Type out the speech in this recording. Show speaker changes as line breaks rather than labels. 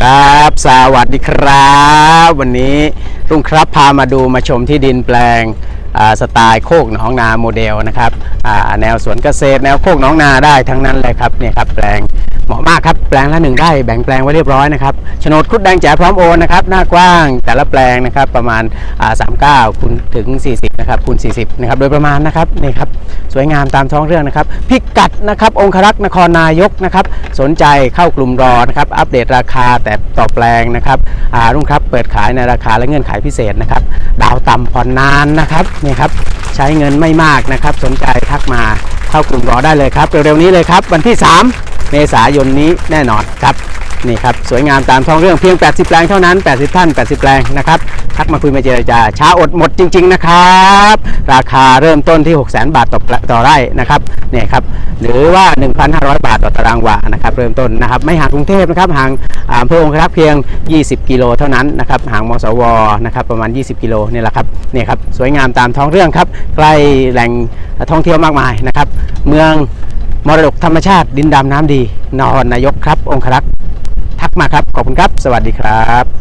ครับ สวัสดีครับ วันนี้รุ่งครับพามาดูมาชมที่ดินแปลงสไตล์โคกหนองนาโมเดลนะครับแนวสวนเกษตรแนวโคกหนองนาได้ทั้งนั้นเลยครับเนี่ยครับแปลงเหมาะมากครับแปลงละหนึ่งไร่แบ่งแปลงไว้เรียบร้อยนะครับโฉนดคุดแดงแจ๋พร้อมโอนนะครับหน้ากว้างแต่ละแปลงนะครับประมาณอ่า39คูณถึง 40 นะครับคูณ 40 นะครับ โดยประมาณนะครับนี่ครับสวยงามตามท้องเรื่องนะครับ พิกัดนะครับองครักษ์นครนายกนะครับ สนใจเข้ากลุ่มรอนะครับ อัปเดตราคาแต่ต่อแปลงนะครับอ่ารุ่งครับเปิดขายในราคาและเงื่อนไขพิเศษนะครับ ดาวต่ำผ่อนนานนะครับนี่ครับใช้เงินไม่มากนะครับ สนใจทักมาเข้ากลุ่มรอได้เลยครับเร็วๆนี้เลยครับ วันที่ 3 เมษายนนี้แน่นอนครับ นี่ครับสวยงามตามท้องเรื่องเพียง 80 แปลงเท่านั้น 80 ท่าน 80 แปลงนะครับทักมาคุยมาเจรจาช้าอดหมดจริง ๆ นะครับ ราคาเริ่มต้นที่ 6 0 0 0 0 0 บาทต่อต่อไร่นะครับเนี่ยครับหรือว่า 1,500 บาทต่อตารางวานะครับเริ่มต้นนะครับไม่ห่างกรุงเทพนะครับห่างอำเภอองครักษ์เพียง 20 กิโลเท่านั้นนะครับห่างมสวนะครับประมาณ 20 กิโลนี่แหละครับเนี่ยครับสวยงามตามท้องเรื่องครับใกล้แหล่งท่องเที่ยวมากมายนะครับเมืองมรดกธรรมชาติดินดำน้ำดีนอนนายกครับองครักษ์ มากมาครับ ขอบคุณครับ สวัสดีครับ